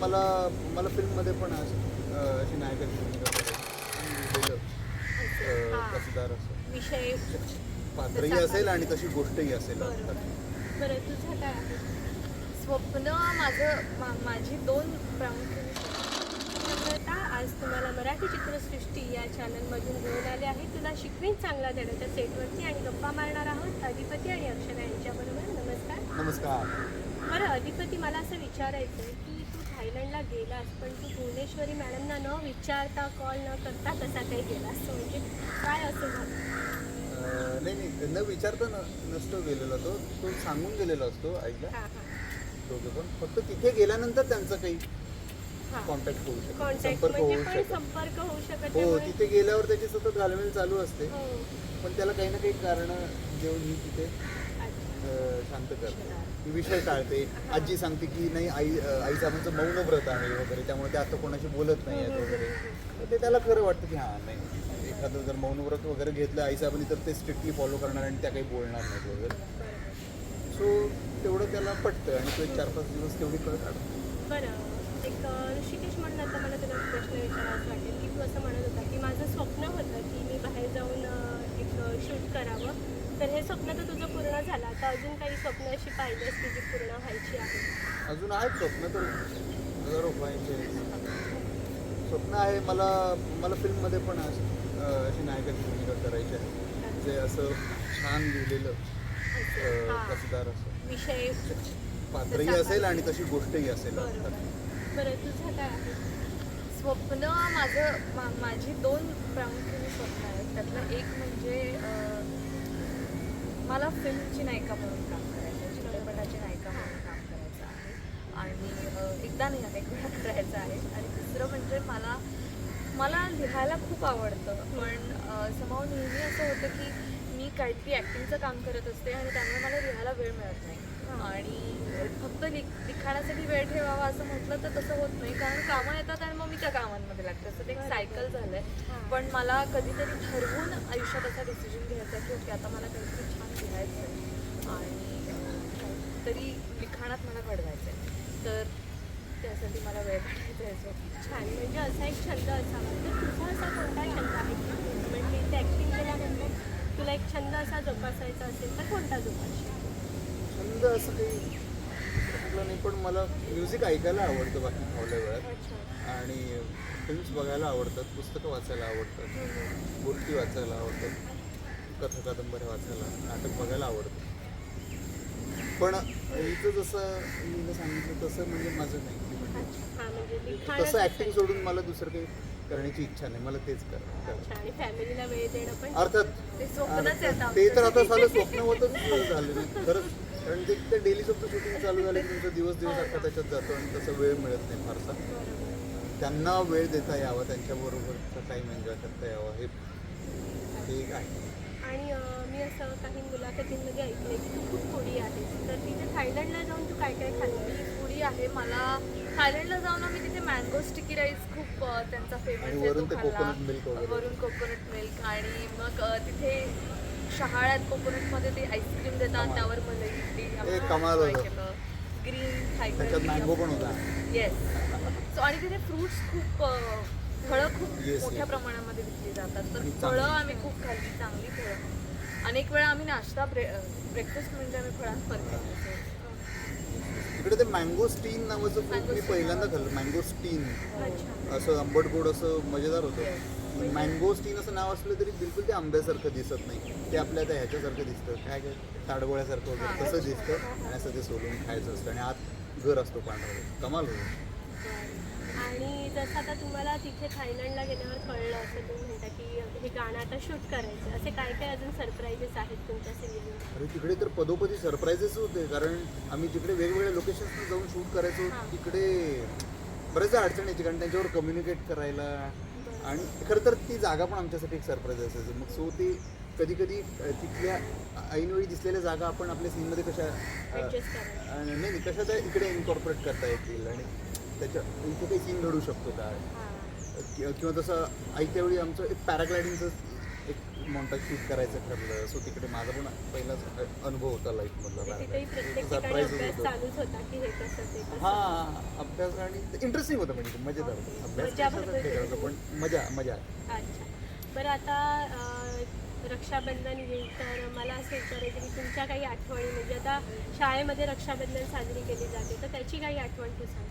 मला मला फिल्ममध्ये पण अशी नायकाची विषय पात्रही असेल. आणि तशी गोष्टही असेल. बरं. तुझं काय आहे? स्वप्न माझं मा माझी दोन प्रामुख्याने आज तुम्हाला मराठी चित्रसृष्टी या चॅनलमधून घेऊन आले आहे. तुला शिकवीन चांगला देण्याच्या सेटवरती आणि गप्पा मारणार आहोत अधिपती आणि अक्षरा यांच्याबरोबर. नमस्कार. नमस्कार. बरं अधिपती मला असं विचारायचं आहे की गेलास पण तू भुवनेश्वरी मॅडमना न विचारता कॉल न करता कसा काही गेलास? म्हणजे काय असं झालं? अं, नाही नाही न विचारता न नसतो गेलेला तो. तो सांगून गेलेला असतो आईला. हां हां. दोघं पण. फक्त तिथे गेल्यानंतर त्यांचं काही हां. कॉन्टॅक्ट होऊ शकतो कॉन्टॅक्ट संपर्क म्हणजे होऊ पण शकतो संपर्क होऊ शकत हो तिथे गेल्यावर त्याची सतत घालमेल चालू असते. हो. पण त्याला काही ना काही कारण देऊन ही तिथे अच्छा. अं, शांत करते. विषय टाळते. आजी सांगते की नाही आई आईचं आई मौन व्रत आहे वगैरे त्यामुळे ते आता कोणाशी बोलत नाही आहेत वगैरे. ते त्याला खरं वाटतं की हां नाही एखादं जर मौन व्रत वगैरे घेतलं आई साहेबांनी तर ते स्ट्रिक्टली फॉलो करणार आणि त्या काही बोलणार नाहीत वगैरे. सो तेवढं त्याला पटतं आणि तो एक चार पाच दिवस तेवढी कळ काढतो बरं एक अ, ऋषिकेश म्हणून आता मला तुला प्रश्न विचारावाच वाटेल की तू असं म्हणत होता की माझं स्वप्न होतं की मी बाहेर जाऊन अ, एक शूट करावं तर हे स्वप्न तर तुझं पूर्ण झालं. आता अजून काही स्वप्न अशी पाहिजेस की जी पूर्ण व्हायची आहे? अजून आहेत स्वप्न तर. हजारो व्हायचे स्वप्न आहे मला मला फिल्ममध्ये पण असं, अं, अशी नायकाची भूमिका करायची आहे. जे असं छान लिहिलेलं अं, हां. कसदार असं. विषय. पात्रही असेल. आणि तशी गोष्टही असेल बरोबर. बरं तुझं काय आहे? स्वप्न माझं मा माझी दोन प्रामुख्याने स्वप्न आहेत. त्यातलं एक म्हणजे अं, मला फिल्मची नायिका म्हणून काम करायचं आहे चित्रपटाची नायिका म्हणून काम करायचं आहे. आणि एकदा नाही अनेक वेळा करायचं आहे. आणि दुसरं म्हणजे मला मला लिहायला खूप आवडतं. पण समाव नेहमी असं होतं की काहीतरी ॲक्टिंगचं काम करत असते आणि त्यामुळे मला लिहायला वेळ मिळत नाही. आणि फक्त लिख लिखाणासाठी वेळ ठेवावा असं म्हटलं तर तसं होत नाही. कारण कामं येतात आणि मग मी त्या कामांमध्ये लागते. असं ते एक सायकल झालं आहे पण मला कधीतरी ठरवून आयुष्यात असा डिसिजन घ्यायचा आहे की ओके आता मला काहीतरी छान लिहायचं आहे आणि तरी लिखाणात मला घडवायचं आहे तर त्यासाठी मला वेळ काढायचा आहे. छान. म्हणजे असा एक छंद असावा. तर तुझा असा कोणता छंद आहे की म्हणजे ते ॲक्टिंग केल्यानंतर तुला एक छंद असा जोपासायचा असेल तर कोणता जोपासशील छंद असं काही कुठलं नाही पण मला म्युझिक ऐकायला आवडतं बाकी फावल्या वेळात. आणि फिल्म्स बघायला आवडतात पुस्तकं वाचायला आवडतात गोष्टी वाचायला आवडतात कथा कादंबऱ्या वाचायला नाटक बघायला आवडतं. पण इथं जसं मी सांगितलं तसं म्हणजे माझं नाही. म्हणजे म्हणजे तसं असेल. सोडून मला दुसरं काही करण्याची इच्छा नाही. मला तेच कर करायचं. अच्छा आणि फॅमिलीला वेळ देणं पण अर्थात ते स्वप्नच आहेत ते तर. आता झालं स्वप्न होतच झालं. नाही खरंच कारण ते ते डेली स्वप्न शूटिंग चालू झालं तुमचा दिवस दिवस अख्खा त्याच्यात जातो आणि तसं वेळ मिळत नाही फारसा. त्यांना वेळ देता यावा त्यांच्याबरोबरचा टाईम एन्जॉय करता यावा. हे हे एक आहे. आणि मी असं काही मुलाखतींमध्ये ऐकलंय की तू खूप फुडी आहेस. तर तिथे थायलंडला जाऊन तू काय काय खाल्ली मी पुढी आहे मला. थायलंडला जाऊन आम्ही तिथे मँगो स्टिकी राईस त्यांचा फेमस आहे तो खाल्ला. वरून कोकोनट मिल्क आणि मग तिथे शहाळ्यात कोकोनटमध्ये ते आईस्क्रीम देतात. त्यावर कमाल होतं. ग्रीन त्याच्यात मँगो पण होता येस सो आणि तिथे फ्रुट्स खूप फळं खूप मोठ्या. प्रमाणामध्ये विकली जातात तर फळं. आम्ही खूप खाल्ली चांगली फळं अनेक वेळा आम्ही नाश्ता ब्रे ब्रेकफास्ट म्हणजे आम्ही फळांवर केला तिकडे ते मँगो स्टीन नावाचं फ्रूट मी. पहिल्यांदा खाल्लं मँगो स्टीन असं आंबट गोड असं मजेदार होतं. मँगो स्टीन असं नाव असलं तरी बिलकुल ते आंब्यासारखं दिसत नाही. ते आपल्या त्या ह्याच्यासारखं दिसतं. काय काय? ताडगोळ्यासारखं वगैरे. तसं दिसतं. आणि असं ते सोलून खायचं असतं. आणि आत घर असतो पांढरा. कमाल होतं. आणि जसं आता तुम्हाला तिथे थायलंडला गेल्यावर कळलं असं तुम्ही म्हणता की हे गाणं आता शूट करायचं. असे काय काय अजून सरप्राईजेस आहेत तुमच्या सिनेमात? अरे तिकडे तर पदोपदी सरप्राईजेस होते कारण आम्ही तिकडे वेगवेगळ्या लोकेशन्सला जाऊन शूट करायचो. हां. तिकडे बऱ्याचदा अडचण यायची कारण त्यांच्यावर कम्युनिकेट करायला. आणि खरं तर ती जागा पण आमच्यासाठी एक सरप्राईज असायची. मग सो ते कधी कधी तिथल्या ऐनवेळी दिसलेल्या जागा आपण आपल्या सीनमध्ये कशा अ, करायचं नाही नाही कशा त्या इकडे इन्कॉर्पोरेट करता येतील? आणि त्याच्या इथे काही सीन घडू शकतो का हां कि- किंवा तसं ऐत्या वेळी आमचं एक पॅराग्लायडिंगचं एक मोंटाज शूट करायचं ठरलं. सो तिकडे माझा पण पहिलाच अनुभव होता लाईफमधला तिथेही प्रत्येक ठिकाणी सरप्राईज अभ्यास होतो. चालूच होता की हे कसं ते कसं? हा अभ्यास आणि इंटरेस्टिंग होतं म्हणजे मजेदार होतं. अभ्यास मजा पण मजा मजा अच्छा. बरं आता अं, रक्षाबंधन येईल तर मला असं विचारायचं की तुमच्या काही आठवणी म्हणजे आता शाळेमध्ये रक्षाबंधन साजरी केली जाते तर त्याची काही आठवण तू सांग.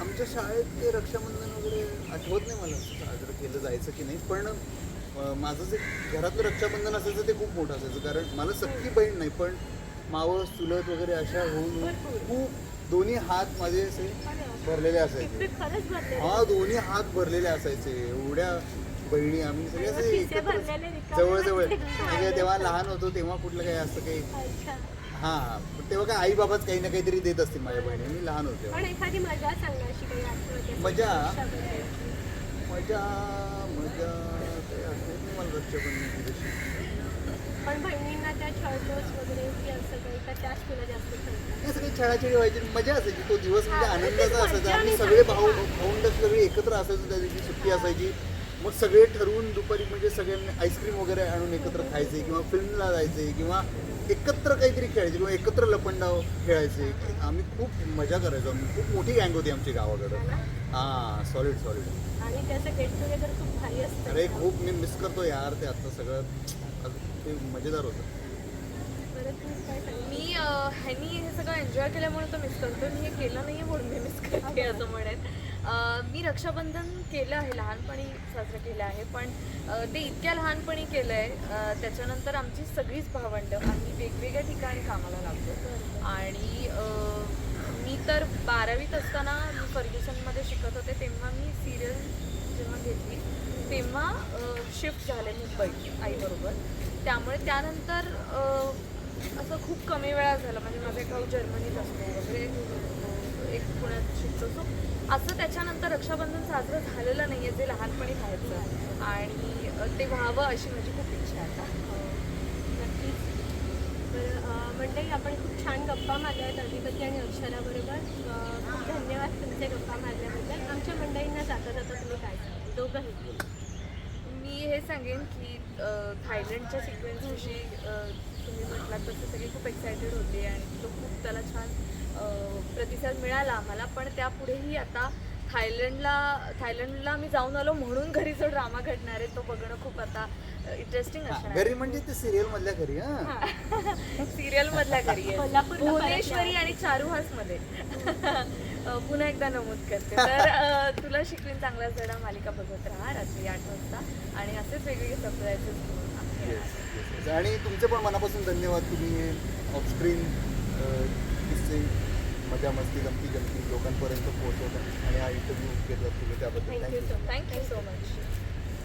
आमच्या शाळेत ते रक्षाबंधन वगैरे आठवत नाही मला साजरं केलं जायचं की नाही पण अं, माझं जे घरातलं रक्षाबंधन असायचं ते खूप मोठं असायचं. कारण मला सख्खी बहीण नाही पण मावस चुलत वगैरे अशा होऊन भरपूर. खूप दोन्ही हात माझे असे भरलेले असायचे. खरंच हा दोन्ही हात भरलेले असायचे. एवढ्या बहिणी आम्ही सगळे असे खिसे एकत्र भरलेले रिकामे जवळ जवळ नसते. म्हणजे तेव्हा लहान होतो तेव्हा कुठलं काही असं काही. अच्छा. हा पण तेव्हा काय आई बाबाच काही ना काहीतरी देत असतील माझ्या बहिणी. मी लहान होते. पण एखादी मजा सांग अशी काही आठवण असेल मजा? रक्षाबंधनची. मजा मजा काही आठवत नाही मला रक्षाबंधनची तशी. पण बहिणींना त्या छळतोस वगैरे की असं काही का त्याच तुला जास्त खेळतात सगळी छळाछेडी व्हायची मजा असायची. तो दिवस म्हणजे हा, आनंदाचा तेच असायचा. मजा आम्ही मी सगळे भाऊ. भाऊंड सगळे एकत्र असायचो त्या दिवशी. सुट्टी असायची. मग सगळे ठरवून दुपारी म्हणजे सगळ्यांनी आईस्क्रीम वगैरे आणून एकत्र खायचे किंवा फिल्मला जायचे किंवा एकत्र काहीतरी खेळायचे किंवा एकत्र लपंडाव खेळायचे. आम्ही खूप मजा करायचो. आम्ही खूप मोठी गँग होती आमची गावाकडं. हां सॉलिड सॉलिड आणि त्याचं गेट टुगेदर खूप भारी असतं अरे खूप मी मिस करतो यार ते आता सगळं. ते मजेदार होतं. मी ह्यांनी हे सगळं एन्जॉय केल्यामुळे तो मिस करतो. मी हे केलं नाही म्हणून मी मिस करते असं म्हणेन. मी रक्षाबंधन केलं आहे लहानपणी साजरं केलं आहे पण ते इतक्या लहानपणी केलं आहे त्याच्यानंतर आमची सगळीच भावंडं आम्ही वेगवेगळ्या ठिकाणी कामाला लागतो आणि मी तर बारावीत असताना मी फर्ग्युसनमध्ये शिकत होते तेव्हा मी सिरियल जेव्हा घेतली तेव्हा शिफ्ट झाले मुंबईत आईबरोबर. त्यामुळे त्यानंतर असं खूप कमी वेळा झालं. म्हणजे माझा एक भाऊ जर्मनीत असतो वगैरे एक पुण्यात शिकतो सो असं त्याच्यानंतर रक्षाबंधन साजरं झालेलं नाही आहे जे लहानपणी व्हायचं. आणि ते व्हावं अशी माझी खूप इच्छा आहे आता. नक्कीच. बरं अं, मंडळी आपण खूप छान गप्पा मारल्या आहेत अधिपती आणि अक्षराबरोबर. खूप धन्यवाद तुमचे गप्पा मारल्याबद्दल. आमच्या मंडळींना जाता जाता तुम्ही काय सांगाल? दोघंही मी हे सांगेन की थायलंडच्या सिक्वेन्सविषयी तुम्ही म्हटलात तसे सगळे खूप एक्सायटेड होते आणि तो खूप त्याला छान प्रतिसाद मिळाला आम्हाला पण त्यापुढेही आता थायलंडला थायलंडला मी जाऊन आलो म्हणून घरी जो ड्रामा घडणार आहे तो बघणं खूप आता इंटरेस्टिंग हा, असणार घरी म्हणजे ते सिरियल मधल्या घरी हा. सिरियल मधल्या घरी भुवनेश्वरी आणि चारुहासमध्ये पुन्हा एकदा नमूद करते. तर तुला शिकवीन चांगला जडा मालिका बघत राहा रात्री आठ वाजता. आणि असेच वेगवेगळे सरप्राईजेस yes. आणि तुमचे पण मनापासून धन्यवाद तुम्ही ऑफस्क्रीन किस्से मजा मस्ती गमती जमती लोकांपर्यंत पोहोचवता आणि हा इंटरव्ह्यू घेतला तुम्ही त्याबद्दल थँक्यू थँक्यू सो मच